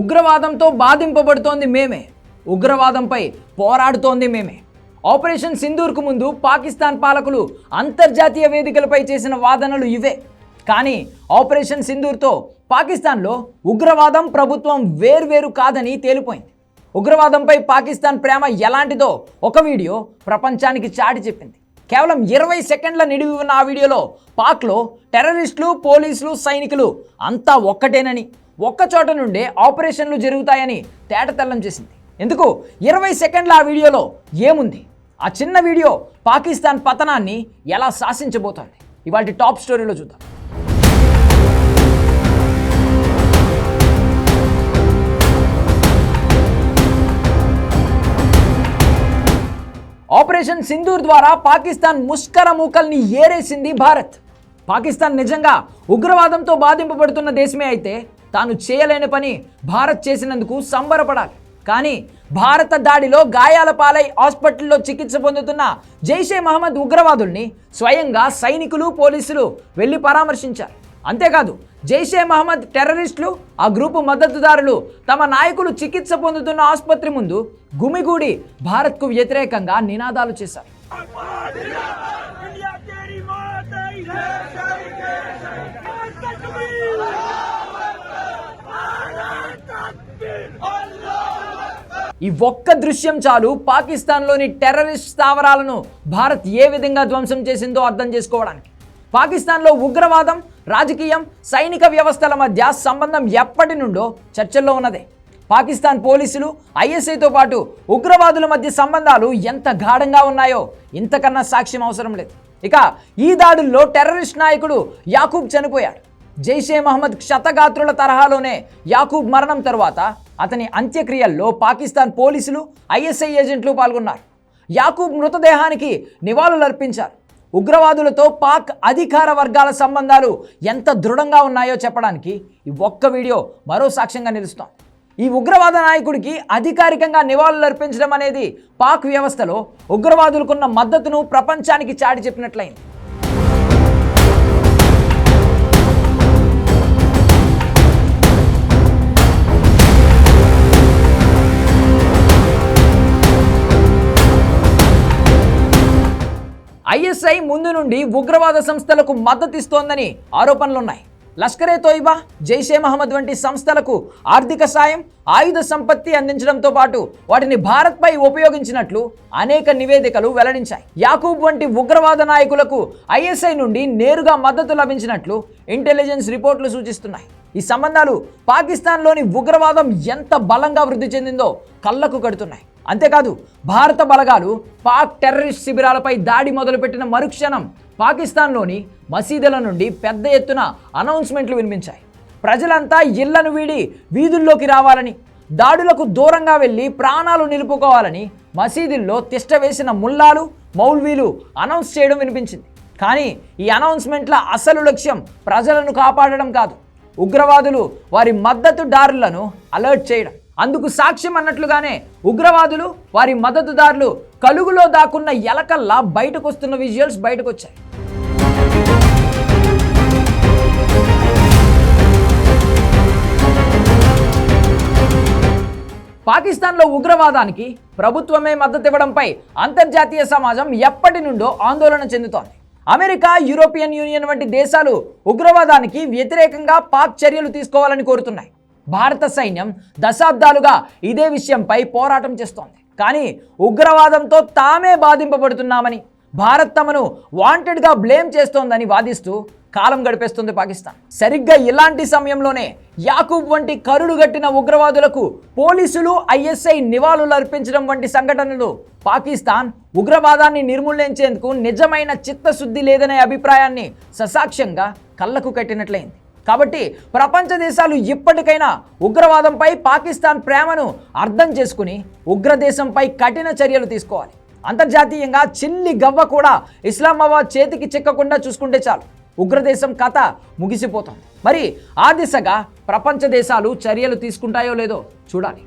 ఉగ్రవాదంతో బాధింపబడుతోంది మేమే. ఉగ్రవాదంపై పోరాడుతోంది మేమే. ఆపరేషన్ సింధూర్కు ముందు పాకిస్తాన్ పాలకులు అంతర్జాతీయ వేదికలపై చేసిన వాదనలు ఇవే. కానీ ఆపరేషన్ సింధూర్తో పాకిస్తాన్లో ఉగ్రవాదం ప్రభుత్వం వేర్వేరు కాదని తేలిపోయింది. ఉగ్రవాదంపై పాకిస్తాన్ ప్రేమ ఎలాంటిదో ఒక వీడియో ప్రపంచానికి చాటి చెప్పింది. కేవలం ఇరవై సెకండ్ల నిడివి ఉన్న ఆ వీడియోలో పాక్లో టెర్రరిస్టులు పోలీసులు సైనికులు అంతా ఒక్కటేనని. ఒక్కచోట నుండే ఆపరేషన్లు జరుగుతాయని తేటతెల్లం చేసింది. ఎందుకు? ఇరవై సెకండ్ల ఆ వీడియోలో ఏముంది? ఆ చిన్న వీడియో పాకిస్తాన్ పతనాన్ని ఎలా శాసించబోతోంది? ఇవాళ టాప్ స్టోరీలో చూద్దాం. ఆపరేషన్ సింధూర్ ద్వారా పాకిస్తాన్ ముష్కర మూకల్ని ఏరేసింది భారత్. పాకిస్తాన్ నిజంగా ఉగ్రవాదంతో బాధింపబడుతున్న దేశమే అయితే తాను చేయలేని పని భారత్ చేసినందుకు సంబరపడాలి కానీ భారత దాడిలో గాయాల పాలై హాస్పిటల్లో చికిత్స పొందుతున్న జైషే మహమ్మద్ ఉగ్రవాదుల్ని స్వయంగా సైనికులు పోలీసులు వెళ్ళి పరామర్శించారు అంతేకాదు జైషే మహమ్మద్ టెర్రరిస్టులు ఆ గ్రూపు మద్దతుదారులు తమ నాయకులు చికిత్స పొందుతున్న ఆసుపత్రి ముందు గుమిగూడి భారత్కు వ్యతిరేకంగా నినాదాలు చేశారు ఈ ఒక్క దృశ్యం చాలు. పాకిస్తాన్లోని టెర్రరిస్ట్ స్థావరాలను భారత్ ఏ విధంగా ధ్వంసం చేసిందో అర్థం చేసుకోవడానికి. పాకిస్తాన్లో ఉగ్రవాదం రాజకీయం సైనిక వ్యవస్థల మధ్య సంబంధం ఎప్పటి నుండో చర్చల్లో ఉన్నదే. పాకిస్తాన్ పోలీసులు ఐఎస్ఐతో పాటు ఉగ్రవాదుల మధ్య సంబంధాలు ఎంత గాఢంగా ఉన్నాయో ఇంతకన్నా సాక్ష్యం అవసరం లేదు. ఇక ఈ దాడుల్లో టెర్రరిస్ట్ నాయకుడు యాకూబ్ చనిపోయాడు. జైషే మహమ్మద్ క్షతగాత్రుల తరహాలోనే యాకూబ్ మరణం తరువాత అతని అంత్యక్రియల్లో పాకిస్తాన్ పోలీసులు ఐఎస్ఐ ఏజెంట్లు పాల్గొన్నారు. యాకూబ్ మృతదేహానికి నివాళులర్పించారు. ఉగ్రవాదులతో పాక్ అధికార వర్గాల సంబంధాలు ఎంత దృఢంగా ఉన్నాయో చెప్పడానికి ఈ ఒక్క వీడియో మరో సాక్ష్యంగా నిలుస్తాం ఈ ఉగ్రవాద నాయకుడికి అధికారికంగా నివాళులర్పించడం అనేది పాక్ వ్యవస్థలో ఉగ్రవాదులకున్న మద్దతును ప్రపంచానికి చాటి చెప్పినట్లయింది. ఐఎస్ఐ ముందు నుండి ఉగ్రవాద సంస్థలకు మద్దతిస్తోందని ఆరోపణలున్నాయి. లష్కరే తోయిబా జైషే మహమ్మద్ వంటి సంస్థలకు ఆర్థిక సాయం ఆయుధ సంపత్తి అందించడంతో పాటు వాటిని భారత్పై ఉపయోగించినట్లు అనేక నివేదికలు వెల్లడించాయి. యాకూబ్ వంటి ఉగ్రవాద నాయకులకు ఐఎస్ఐ నుండి నేరుగా మద్దతు లభించినట్లు ఇంటెలిజెన్స్ రిపోర్ట్లు సూచిస్తున్నాయి. ఈ సంబంధాలు పాకిస్తాన్లోని ఉగ్రవాదం ఎంత బలంగా వృద్ధి చెందిందో కళ్ళకు కడుతున్నాయి. అంతేకాదు భారత బలగాలు పాక్ టెర్రరిస్ట్ శిబిరాలపై దాడి మొదలుపెట్టిన మరుక్షణం పాకిస్తాన్లోని మసీదుల నుండి పెద్ద ఎత్తున అనౌన్స్మెంట్లు వినిపించాయి. ప్రజలంతా ఇళ్ళను వీడి వీధుల్లోకి రావాలని దాడులకు దూరంగా వెళ్ళి ప్రాణాలు నిలుపుకోవాలని మసీదుల్లో తిష్ట వేసిన ముల్లాలు మౌల్వీలు అనౌన్స్ చేయడం వినిపించింది. కానీ ఈ అనౌన్స్మెంట్ల అసలు లక్ష్యం ప్రజలను కాపాడడం కాదు ఉగ్రవాదులు వారి మద్దతుదారులను అలర్ట్ చేయడం. అందుకు సాక్ష్యం అన్నట్లుగానే ఉగ్రవాదులు వారి మద్దతుదారులు కలుగులో దాక్కున్న ఎలకల్లా బయటకు వస్తున్న విజువల్స్ బయటకు వచ్చాయి పాకిస్తాన్లో ఉగ్రవాదానికి ప్రభుత్వమే మద్దతు ఇవ్వడంపై అంతర్జాతీయ సమాజం ఎప్పటి నుండో ఆందోళన చెందుతోంది. అమెరికా యూరోపియన్ యూనియన్ వంటి దేశాలు ఉగ్రవాదానికి వ్యతిరేకంగా పాక్ చర్యలు తీసుకోవాలని కోరుతున్నాయి. భారత సైన్యం దశాబ్దాలుగా ఇదే విషయంపై పోరాటం చేస్తోంది. కానీ ఉగ్రవాదంతో తామే బాధింపబడుతున్నామని భారత్ తమను వాంటెడ్గా బ్లేమ్ చేస్తోందని వాదిస్తూ కాలం గడిపేస్తుంది పాకిస్తాన్. సరిగ్గా ఇలాంటి సమయంలోనే యాకూబ్ వంటి కరుడు గట్టిన ఉగ్రవాదులకు పోలీసులు ఐఎస్ఐ నివాళులు అర్పించడం వంటి సంఘటనలు పాకిస్తాన్ ఉగ్రవాదాన్ని నిర్మూలించేందుకు నిజమైన చిత్తశుద్ధి లేదనే అభిప్రాయాన్ని ససాక్ష్యంగా కళ్ళకు కట్టినట్లయింది. కాబట్టి ప్రపంచ దేశాలు ఇప్పటికైనా ఉగ్రవాదంపై పాకిస్తాన్ ప్రేమను అర్థం చేసుకుని ఉగ్రదేశంపై కఠిన చర్యలు తీసుకోవాలి. అంతర్జాతీయంగా చిల్లి గవ్వ కూడా ఇస్లామాబాద్ చేతికి చిక్కకుండా చూసుకుంటే చాలు. ఉగ్రదేశం కథ ముగిసిపోతుంది. మరి ఆ దిశగా ప్రపంచ దేశాలు చర్యలు తీసుకుంటాయో లేదో చూడాలి.